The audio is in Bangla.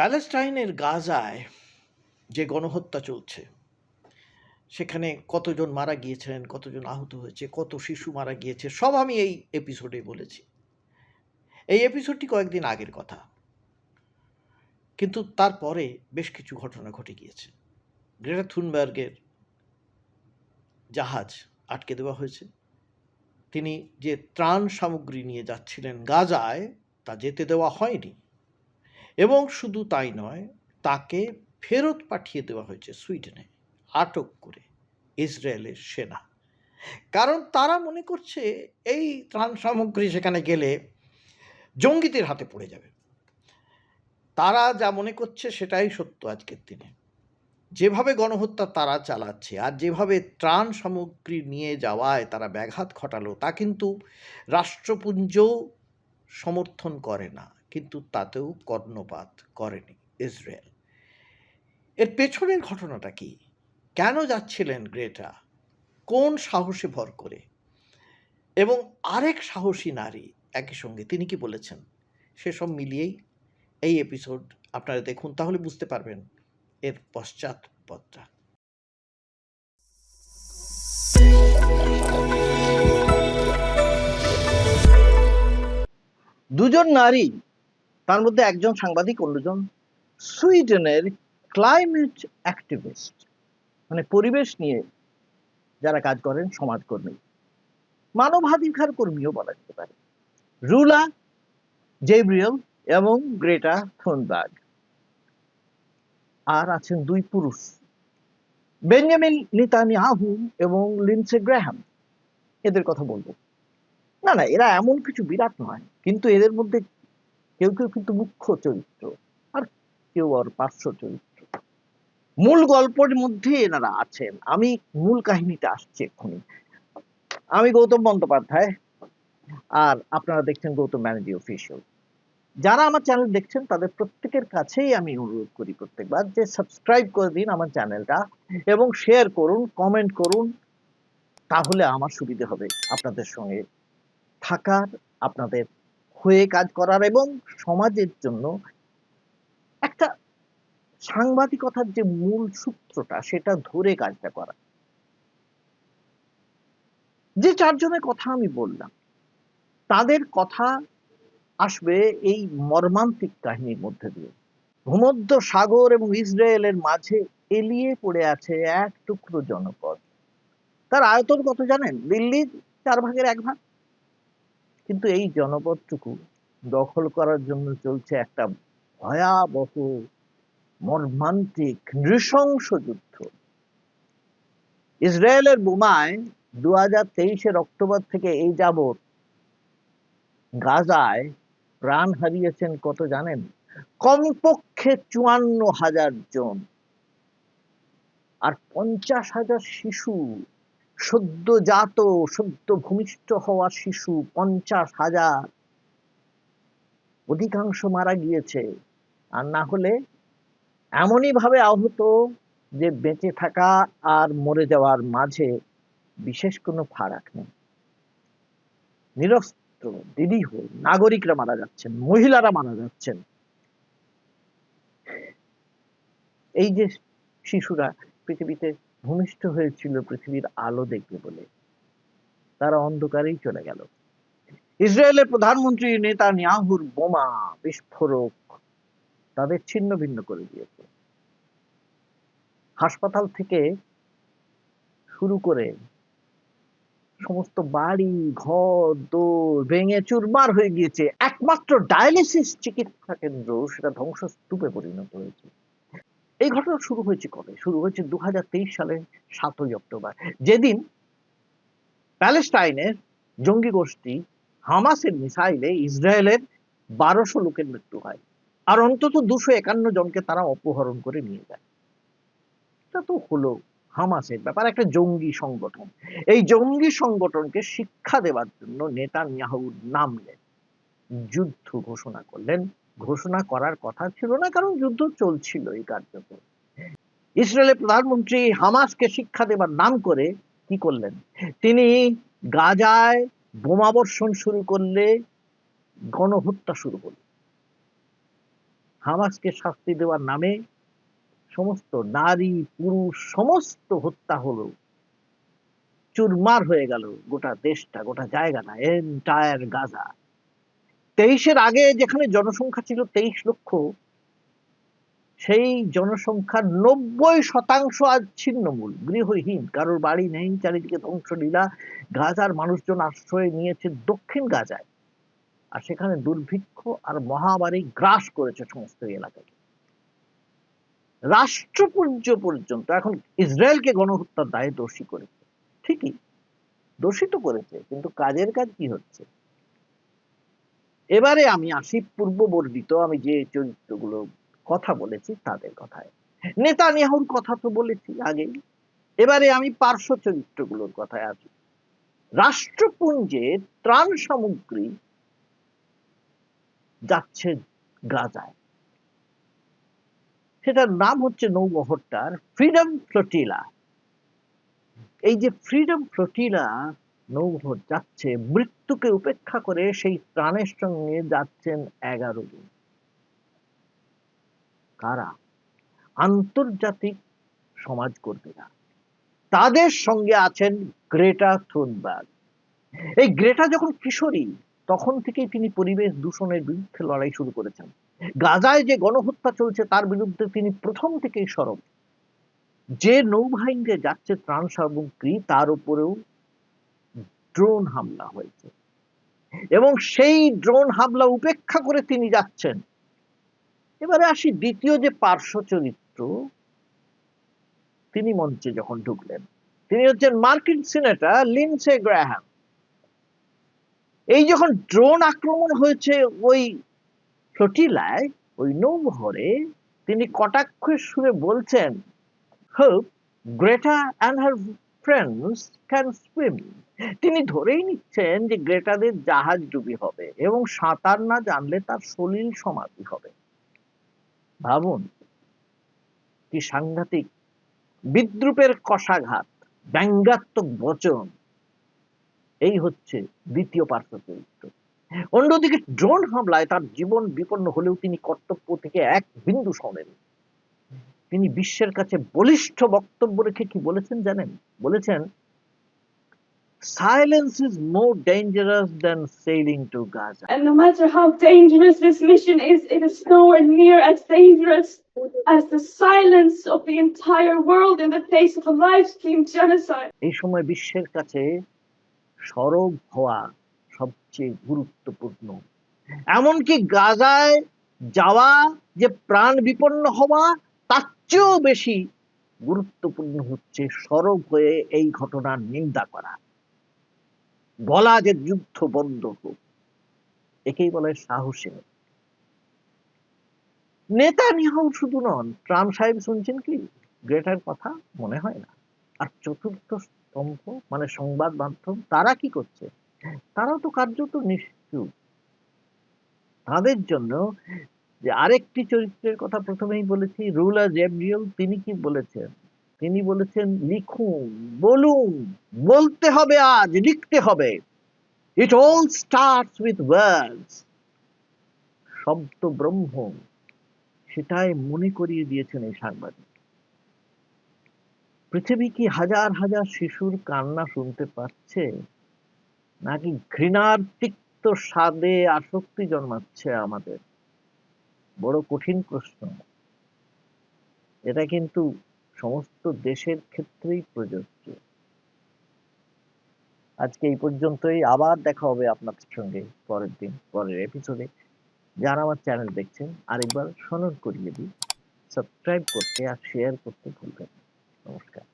প্যালেস্টাইনের গাজায় যে গণহত্যা চলছে, সেখানে কতজন মারা গিয়েছেন কতজন আহত হয়েছে, কত শিশু মারা গিয়েছে, সব আমি এই এপিসোডে বলেছি। এই এপিসোডটি কয়েকদিন আগের কথা। কিন্তু তারপরে বেশ কিছু ঘটনা ঘটে গিয়েছে। গ্রেটা থুনবার্গের জাহাজ আটকে দেওয়া হয়েছে। তিনি যে ত্রাণ সামগ্রী নিয়ে যাচ্ছিলেন গাজায়, তা যেতে দেওয়া হয়নি। এবং শুধু তাই নয়, তাকে ফেরত পাঠিয়ে দেওয়া হয়েছে সুইডেনে, আটক করে ইসরায়েলের সেনা। কারণ তারা মনে করছে এই ত্রাণ সামগ্রী সেখানে গেলে জঙ্গিদের হাতে পড়ে যাবে। তারা যা মনে করছে সেটাই সত্য আজকের দিনে। যেভাবে গণহত্যা তারা চালাচ্ছে আর যেভাবে ত্রাণ সামগ্রী নিয়ে যাওয়ায় তারা ব্যাঘাত ঘটালো, তা কিন্তু রাষ্ট্রপুঞ্জ সমর্থন করে না। কিন্তু তাতেও কর্ণপাত করেনি ইসরায়েল। এর পেছনের ঘটনাটা কি? কেন যাচ্ছিলেন গ্রেটা? কোন সাহসে ভর করে? এবং আরেক সাহসী নারী একই সঙ্গে তিনি কি বলেছেন? সেসব মিলিয়েই এই এপিসোড আপনারা দেখুন, তাহলে বুঝতে পারবেন এর পশ্চাৎপদটা। দুজন নারী তার মধ্যে একজন সাংবাদিক, অন্যজন সুইডেনের ক্লাইমেট অ্যাক্টিভিস্ট মানে পরিবেশ নিয়ে যারা কাজ করেন, সমাজকর্মী। মানবাধিকার কর্মীও বলা যেতে পারে। রুলা জেব্রিয়েল এবং গ্রেটা থুনবার্গ আর আছেন দুই পুরুষ, বেঞ্জামিন নিতানিয়াহু এবং লিন্সে গ্রাহাম। এদের কথা বলব। না না, এরা এমন কিছু বিরাট নয়, কিন্তু এদের মধ্যে কেউ কেউ কিন্তু মুখ্য চরিত্র, আর কেউ আর পার্শ্ব চরিত্র। মূল গল্পের মধ্যে এনারা আছেন। আমি মূল কাহিনীতে আসছি এক্ষুনি। আমি গৌতম বন্দ্যোপাধ্যায়, আর আপনারা দেখছেন গৌতম ব্যানার্জি অফিসিয়াল যারা আমার চ্যানেল দেখছেন, তাদের প্রত্যেকের কাছেই আমি অনুরোধ করি প্রত্যেকবার যে সাবস্ক্রাইব করে দিন আমার চ্যানেলটা এবং শেয়ার করুন কমেন্ট করুন, তাহলে আমার সুবিধে হবে আপনাদের সঙ্গে থাকার, আপনাদের হয়ে কাজ করার এবং সমাজের জন্য একটা সাংবাদিকতার যে মূল সূত্রটা, সেটা ধরে কাজটা করা। যে চারজনের কথা আমি বললাম, তাদের কথা আসবে এই মর্মান্তিক কাহিনীর মধ্যে দিয়ে। ভূমধ্য সাগর এবং ইসরায়েলের মাঝে এলিয়ে পড়ে আছে এক টুকরো জনপদ। তার আয়তন কত জানেন? দিল্লির চার ভাগের এক ভাগ। কিন্তু এই জনপদটুকু দখল করার জন্য চলছে একটা ভয়াবহ মর্মান্তিক নৃশংস যুদ্ধ। ইসরায়েলের বোমায় দু হাজার তেইশের অক্টোবর থেকে এই যাবৎ গাজায় প্রাণ হারিয়েছেন কত জানেন? কমপক্ষে চুয়ান্ন হাজার জন। আর পঞ্চাশ হাজার শিশু সদ্যজাত সদ্য ভূমিষ্ঠ হওয়া শিশু পঞ্চাশ হাজার। অধিকাংশ মারা গিয়েছে। আর না হলে এমনই ভাবে আহত যে বেঁচে থাকা আর মরে যাওয়ার মাঝে বিশেষ কোনো ফারাক নেই। নিরস্ত্র দিদি হয়ে নাগরিকরা মারা যাচ্ছেন, মহিলারা মারা যাচ্ছেন। এই যে শিশুরা পৃথিবীতে ভূমিষ্ঠ হয়েছিল পৃথিবীর আলো দেখবে বলে। তারা অন্ধকারেই চলে গেল। ইসরায়েলের প্রধানমন্ত্রী নেতা নিয়াহুর বোমা বিস্ফোরক তাদের ছিন্ন ভিন্ন করে দিয়েছে। হাসপাতাল থেকে শুরু করে সমস্ত বাড়ি, ঘর, দোর ভেঙে চুরমার হয়ে গিয়েছে। একমাত্র ডায়ালিসিস চিকিৎসা কেন্দ্র সেটা ধ্বংসস্তূপে পরিণত হয়েছে। এই ঘটনা শুরু হয়েছে কবে? শুরু হয়েছে দু সালের সাতই অক্টোবর। যেদিন প্যালেস্টাইনের জঙ্গি গোষ্ঠী হামাসের মিসাইলে ইসরায়েলের বারোশো লোকের মৃত্যু হয়। আর অন্তত দুশো একান্ন জনকে তারা অপহরণ করে নিয়ে যায়। এটা তো হলো হামাসের ব্যাপার, একটা জঙ্গি সংগঠন। এই জঙ্গি সংগঠনকে শিক্ষা দেওয়ার জন্য নেতা নিয়াহুর নামলেন যুদ্ধ ঘোষণা করলেন ঘোষণা করার কথা ছিল না, কারণ যুদ্ধ চলছিল এই কার্যত ইসরায়েলের প্রধানমন্ত্রী হামাসকে শিক্ষা দেবার নাম করে কি করলেন? তিনি গাজায় বোমাবর্ষণ শুরু করলে গণহত্যা শুরু করলেন হামাসকে শাস্তি দেওয়ার নামে সমস্ত নারী, পুরুষ, সমস্ত হত্যা হলো। চুরমার হয়ে গেল গোটা দেশটা, গোটা জায়গাটা এন্টায়ার গাজা। তেইশের আগে যেখানে জনসংখ্যা ছিল তেইশ লক্ষ, সেই জনসংখ্যার নব্বই শতাংশ আজ ছিন্নমূল, গৃহহীন, কারোর বাড়ি নেই, চারিদিকে ধ্বংসলীলা, গাজার মানুষজন আশ্রয় নিয়েছে দক্ষিণ গাজায়। আর সেখানে দুর্ভিক্ষ আর মহামারী গ্রাস করেছে সমস্ত এলাকাকে। রাষ্ট্রপুঞ্জ পর্যন্ত এখন ইসরায়েলকে গণহত্যার দায়ে দোষী করেছে। ঠিকই দোষিত করেছে, কিন্তু কাজের কাজ কি হচ্ছে? এবারে আমি আসি পূর্ববর্ণিত আমি যে চরিত্রগুলো কথা বলেছি তাদের কথায় নেতানিয়াহুর কথা তো বলেছি আগেই। এবারে আমি পার্শ্ব চরিত্রগুলোর কথায় আসি। রাষ্ট্রপুঞ্জে ত্রাণ সামগ্রী যাচ্ছে গাজায়। সেটার নাম হচ্ছে নৌবহরটার ফ্রিডম ফ্লোটিলা। এই যে ফ্রিডম ফ্লোটিলা নৌবহর যাচ্ছে। মৃত্যুকে উপেক্ষা করে সেই ত্রাণের সঙ্গে যাচ্ছেন এগারো জন। কারা? আন্তর্জাতিক সমাজকর্মীরা। তাদের সঙ্গে আছেন গ্রেটা থুনবার্গ। এই গ্রেটা যখন কিশোরী, তখন থেকেই তিনি পরিবেশ দূষণের বিরুদ্ধে লড়াই শুরু করেছেন। গাজায় যে গণহত্যা চলছে, তার বিরুদ্ধে তিনি প্রথম থেকেই সরব। যে নৌবাহিনীতে যাচ্ছে ত্রাণ সামগ্রী, তার উপরেও ড্রোন হামলা হয়েছে। এবং সেই ড্রোন হামলা উপেক্ষা করে তিনি যাচ্ছেন। এবারে আসি দ্বিতীয় যে পার্শ্ব চরিত্র, তিনি মঞ্চে যখন ঢুকলেন, তিনি হচ্ছেন মার্কিন সিনেটর লিনসে গ্রাহাম। এই যখন ড্রোন আক্রমণ হয়েছে ওই ফ্লোটিলায়, ওই নৌবহরে, তিনি কটাক্ষের সুরে বলছেন hope Greta and her friends can swim তিনি ধরেই নিচ্ছেন যে গ্রেটাদের জাহাজ ডুবি হবে এবং সাঁতার না জানলে তার সলিল সমাধি হবে। ভাবুন, কি সাংঘাতিক। বিদ্রুপের কষাঘাত, ব্যঙ্গাত্মক বচন, এই হচ্ছে দ্বিতীয় পার্শ্ব চরিত্র। অন্যদিকে ড্রোন হামলায় তার জীবন বিপন্ন হলেও তিনি কর্তব্য থেকে এক বিন্দু শোনেন তিনি বিশ্বের কাছে বলিষ্ঠ বক্তব্য রেখে কি বলেছেন জানেন? বলেছেন silence is more dangerous than sailing to Gaza And no matter how dangerous this mission is, it is nowhere near as dangerous as the silence of the entire world in the face of a live stream genocide. এই সময় বিশ্বের কাছে সরব হওয়া সবচেয়ে গুরুত্বপূর্ণ এমনকি গাজায় যাওয়া যে প্রাণ বিপন্ন হওয়া তার চেয়েও বেশি গুরুত্বপূর্ণ হচ্ছে সরব হয়ে এই ঘটনার নিন্দা করা বলা যে যুদ্ধ বন্ধ হোক, একেই বলে সাহসী নেতা। নিহাও শুধু নন ট্রাম্প সাহেব শুনছেন কি? গ্রেটার কথা মনে হয় না। আর চতুর্থ স্তম্ভ মানে সংবাদ মাধ্যম, তারা কি করছে? তারাও তো কার্যত নিশ্চুপ তাদের জন্য যে আরেকটি চরিত্রের কথা প্রথমেই বলেছি, রুলার জেবরিয়েল তিনি কি বলেছেন? তিনি বলেছেন, লিখুন, বলুন, বলতে হবে আজ, লিখতে হবে। It all starts with words শব্দ ব্রহ্ম, সেটাই মনে করিয়ে দিয়েছেন এই সাংবাদিক। পৃথিবী কি হাজার হাজার শিশুর কান্না শুনতে পাচ্ছে, নাকি ঘৃণার তিক্ত স্বাদে আসক্তি জন্মাচ্ছে আমাদের? বড় কঠিন প্রশ্ন। এটা কিন্তু সমস্ত দেশের ক্ষেত্রেই প্রযোজ্য। আজকে এই পর্যন্তই। আবার দেখা হবে আপনাদের সঙ্গে পরের দিন, পরের এপিসোডে যারা আমার চ্যানেল দেখছেন, আরেকবার স্মরণ করিয়ে দিই সাবস্ক্রাইব করতে আর শেয়ার করতে ভুলবেন। নমস্কার।